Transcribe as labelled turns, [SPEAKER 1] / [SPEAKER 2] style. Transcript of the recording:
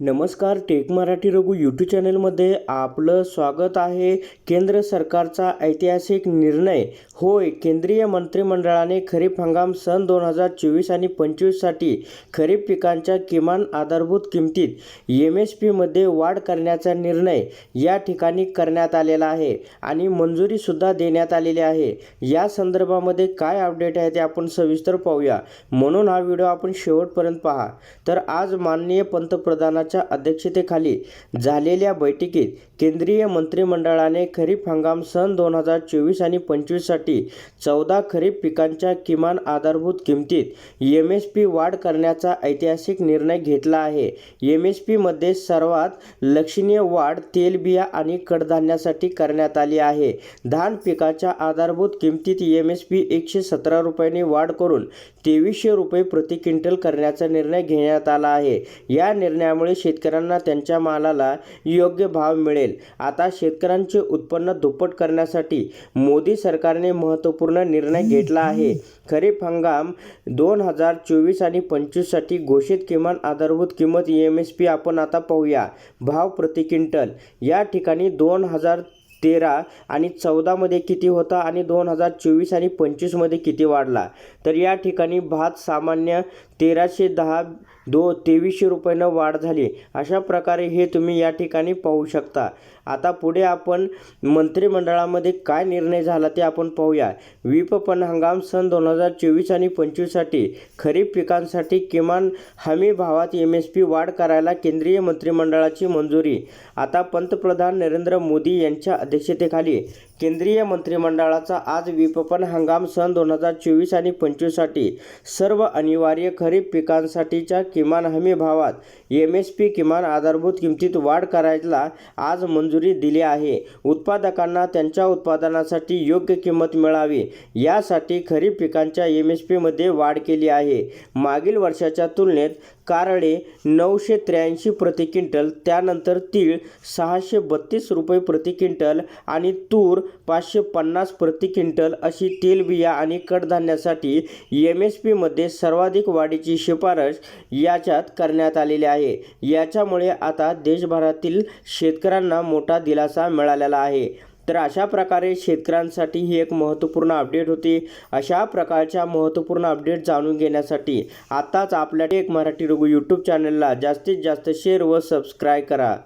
[SPEAKER 1] नमस्कार take Marathi Raghu YouTube चॅनलमध्ये आपलं स्वागत आहे. केंद्र सरकारचा ऐतिहासिक निर्णय. होय केंद्रीय मंत्रिमंडळाने खरीप हंगाम सन दोन हजार चोवीस आणि पंचवीससाठी खरीप पिकांच्या किमान आधारभूत किमतीत एम एस पीमध्ये वाढ करण्याचा निर्णय या ठिकाणी करण्यात आलेला आहे आणि मंजुरीसुद्धा देण्यात आलेली आहे. या संदर्भामध्ये काय अपडेट आहे ते आपण सविस्तर पाहूया. म्हणून हा व्हिडिओ आपण शेवटपर्यंत पहा. तर आज माननीय पंतप्रधानाच्या अध्यक्षतेखाली झालेल्या बैठकीत केंद्रीय मंत्रिमंडळाने खरीप हंगाम सन दोन हजार चोवीस आणि पंचवीससाठी चौदा खरीप पिकांच्या किमान आधारभूत किमतीत एम एस पी वाढ करण्याचा ऐतिहासिक निर्णय घेतला आहे. एम एस पीमध्ये सर्वात लक्षणीय वाढ तेलबिया आणि कडधान्यासाठी करण्यात आली आहे. धान पिकाच्या आधारभूत किमतीत एम एस पी एकशे सतरा रुपयांनी वाढ करून तेवीसशे रुपये प्रति क्विंटल करण्याचा निर्णय घेण्यात आला आहे. या निर्णयामुळे शेतकऱ्यांना त्यांच्या मालाला योग्य भाव मिळेल. आता शेतकऱ्यांचे उत्पन्न दुप्पट करण्यासाठी मोदी सरकारने महत्त्वपूर्ण निर्णय घेतला आहे. खरीप हंगाम दोन हजार चोवीस आणि पंचवीससाठी घोषित किमान आधारभूत किंमत एम एस पी आपण आता पाहूया. भाव प्रति क्विंटल. या ठिकाणी दोन हजार तेरा आणि चौदामध्ये किती होता आणि दोन हजार चोवीस आणि पंचवीसमध्ये किती वाढला? तर या ठिकाणी भात सामान्य तेराशे दहा दो तेवीसशे रुपयानं वाढ झाली. अशा प्रकारे हे तुम्ही या ठिकाणी पाहू शकता. आता पुढे आपण मंत्रिमंडळामध्ये काय निर्णय झाला ते आपण पाहूया. विपपन हंगाम सन दोन हजार चोवीस आणि पंचवीससाठी खरीप पिकांसाठी किमान हमी भावात एम एस पी वाढ करायला केंद्रीय मंत्रिमंडळाची मंजुरी. आता पंतप्रधान नरेंद्र मोदी यांच्या अध्यक्षतेखाली केंद्रीय मंत्रिमंडळाचा आज विपपन हंगाम सन दोन हजार चोवीस आणि पंचवीससाठी सर्व अनिवार्य खरीप खरीप पिकांसाठीच्या किमान हमी भावात एम एस पी किमान आधारभूत किमतीत वाढ करायला आज मंजुरी दिली आहे. उत्पादकांना त्यांच्या उत्पादनासाठी योग्य किंमत मिळावी यासाठी खरीप पिकांच्या एम एस पीमध्ये वाढ केली आहे. मागील वर्षाच्या तुलनेत कारळे नऊशे त्र्याऐंशी प्रति क्विंटल त्यानंतर तीळ सहाशे बत्तीस रुपये प्रति क्विंटल आणि तूर पाचशे पन्नास प्रति क्विंटल अशी तेलबिया आणि कडधान्यासाठी एम एस पीमध्ये सर्वाधिक करण्याची शिफारस याच्यात करण्यात आलेली आहे. याच्यामुळे आता देशभरातील शेतकऱ्यांना मोठा दिलासा मिळालेला आहे. तर अशा प्रकारे शेतकऱ्यांसाठी ही एक महत्त्वपूर्ण अपडेट होती. अशा प्रकारच्या महत्त्वपूर्ण अपडेट जाणून घेण्यासाठी आत्ताच आपल्या टेक मराठी रघु यूट्यूब चॅनलला जास्तीत जास्त शेअर व सबस्क्राईब करा.